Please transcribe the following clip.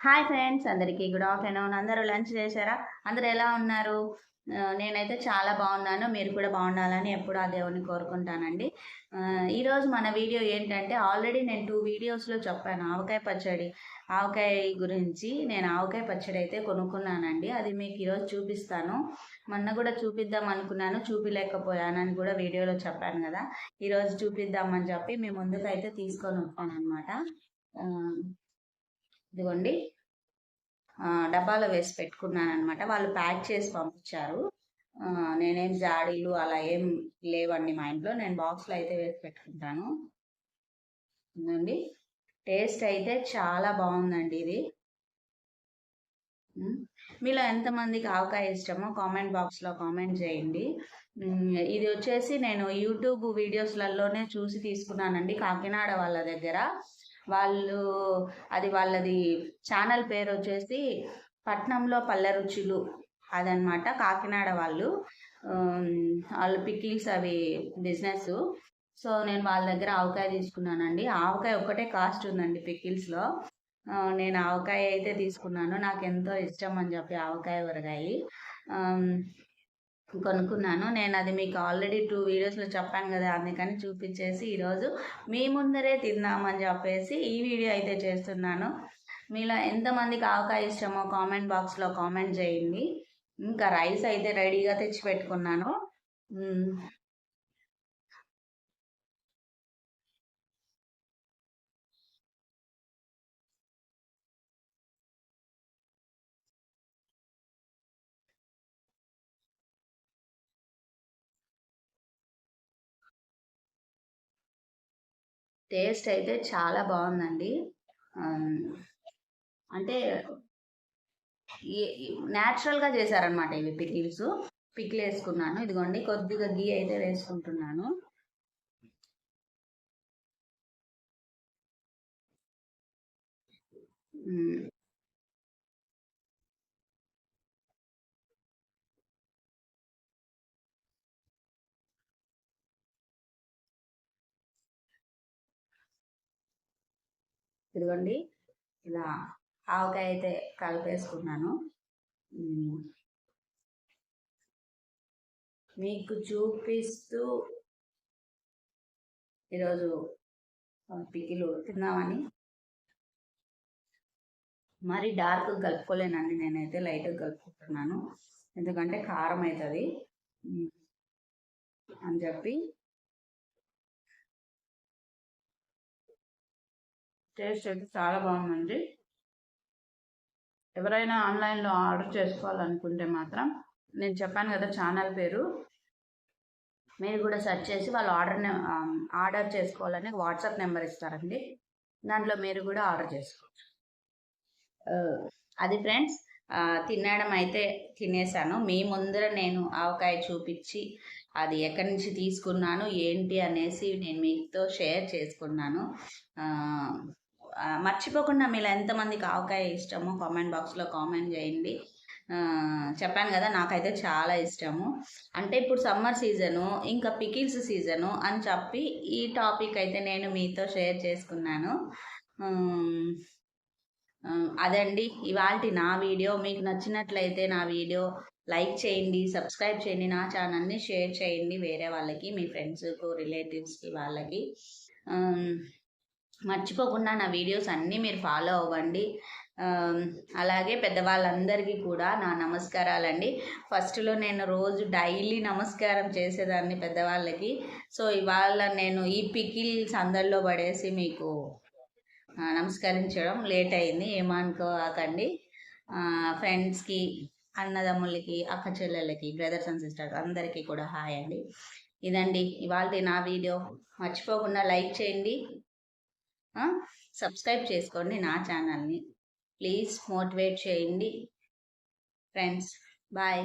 Hi friends అందరికీ good afternoon. అందరూ lunch చేశారా? అందరూ ఎలా ఉన్నారు? నేనైతే చాలా బాగున్నాను. మీరు కూడా బాగుండాలని ఎప్పుడు ఆ దేవుని కోరుకుంటానండి. ఈరోజు మన వీడియో ఏంటంటే ఆల్రెడీ నేను టూ వీడియోస్లో చెప్పాను. ఆవకాయ పచ్చడి. ఆవకాయ గురించి నేను ఆవకాయ పచ్చడి అయితే కొనుక్కున్నానండి. అది మీకు ఈరోజు చూపిస్తాను. మొన్న కూడా చూపిద్దాం అనుకున్నాను. చూపిలేకపోయానని కూడా వీడియోలో చెప్పాను కదా. ఈరోజు చూపిద్దామని చెప్పి మీ ముందుకు అయితే తీసుకొని వచ్చాను అనమాట ఇదిగోండి. డబ్బాలో వేసి పెట్టుకున్నాను అనమాట వాళ్ళు ప్యాక్ చేసి పంపించారు. నేనేం జాడీలు అలా ఏం లేవండి మా ఇంట్లో. నేను బాక్స్లో అయితే వేసి పెట్టుకుంటాను. ఇదండి టేస్ట్ అయితే చాలా బాగుందండి ఇది. మీలో ఎంతమందికి ఆవకాయ ఇష్టమో కామెంట్ బాక్స్లో కామెంట్ చేయండి. ఇది వచ్చేసి నేను యూట్యూబ్ వీడియోస్లలోనే చూసి తీసుకున్నానండి. కాకినాడ వాళ్ళ దగ్గర. వాళ్ళు అది వాళ్ళది ఛానల్ పేరు వచ్చేసి పట్నంలో పల్లె రుచులు అదనమాట కాకినాడ వాళ్ళు. వాళ్ళు పికిల్స్ అవి బిజినెస్ సో నేను వాళ్ళ దగ్గర ఆవకాయ తీసుకున్నానండి. ఆవకాయ ఒకటే కాస్ట్ ఉందండి పికిల్స్లో నేను ఆవకాయ అయితే తీసుకున్నాను. నాకు ఎంతో ఇష్టం అని చెప్పి ఆవకాయ ఊరగాయ. కొనుక్కున్నాను. నేను అది మీకు ఆల్రెడీ టూ వీడియోస్లో చెప్పాను కదా అందుకని చూపించేసి ఈరోజు మీ ముందరే తిందామని చెప్పేసి ఈ వీడియో అయితే చేస్తున్నాను. మీలో ఎంతమందికి ఆవకాయ ఇష్టమో కామెంట్ బాక్స్లో కామెంట్ చేయండి. ఇంకా రైస్ అయితే రెడీగా తెచ్చి పెట్టుకున్నాను. టేస్ట్ అయితే చాలా బాగుందండి. అంటే న్యాచురల్గా చేశారనమాట ఇవి పికిల్స్. పికిల్ వేసుకున్నాను. ఇదిగోండి కొద్దిగా గీ అయితే వేసుకుంటున్నాను. ఇదిగోండి. ఇలా ఆవకాయ అయితే కలిపేసుకున్నాను మీకు చూపిస్తూ ఈరోజు పికిలు తిందామని. మరి డార్క్ కలుపుకోలేనండి నేనైతే లైట్గా కలుపుకుంటున్నాను. ఎందుకంటే కారం అవుతుంది అని చెప్పి టేస్ట్ అయితే చాలా బాగుందండి. ఎవరైనా ఆన్లైన్లో ఆర్డర్ చేసుకోవాలనుకుంటే మాత్రం నేను చెప్పాను కదా ఛానల్ పేరు. మీరు కూడా సెర్చ్ చేసి వాళ్ళు ఆర్డర్ ఆర్డర్ చేసుకోవాలని వాట్సాప్ నెంబర్ ఇస్తారండి. దాంట్లో మీరు కూడా ఆర్డర్ చేసుకోవచ్చు. అది ఫ్రెండ్స్ తినడం అయితే తినేసాను. మీ ముందర నేను ఆవకాయ చూపించి అది ఎక్కడి నుంచి తీసుకున్నాను ఏంటి అనేసి నేను మీతో షేర్ చేసుకున్నాను. మర్చిపోకుండా మీరు ఎంతమందికి ఆవకాయ ఇష్టమో కామెంట్ బాక్స్లో కామెంట్ చేయండి. చెప్పాను కదా నాకైతే చాలా ఇష్టము. అంటే ఇప్పుడు సమ్మర్ సీజను ఇంకా పికిల్స్ సీజను అని చెప్పి ఈ టాపిక్ అయితే నేను మీతో షేర్ చేసుకున్నాను. అదండి. ఇవాళ నా వీడియో మీకు నచ్చినట్లయితే నా వీడియో లైక్ చేయండి సబ్స్క్రైబ్ చేయండి నా ఛానల్ని షేర్ చేయండి. వేరే వాళ్ళకి మీ ఫ్రెండ్స్కు రిలేటివ్స్కి వాళ్ళకి. మర్చిపోకుండా నా వీడియోస్ అన్నీ మీరు ఫాలో అవ్వండి. అలాగే పెద్దవాళ్ళందరికీ కూడా నా నమస్కారాలండి. ఫస్ట్లో నేను రోజు డైలీ నమస్కారం చేసేదాన్ని పెద్దవాళ్ళకి. సో ఇవాళ నేను ఈ పికిల్స్ అందరిలో పడేసి మీకు నమస్కరించడం లేట్ అయింది. ఏమనుకోకండి. ఫ్రెండ్స్కి అన్నదమ్ములకి అక్క చెల్లెళ్ళకి బ్రదర్స్ అండ్ సిస్టర్స్ అందరికీ కూడా హాయ్ అండి. ఇదండి ఇవాళ నా వీడియో. మర్చిపోకుండా లైక్ చేయండి. సబ్స్క్రైబ్ చేసుకోండి నా ఛానల్ని ప్లీజ్ మోటివేట్ చేయండి. Friends bye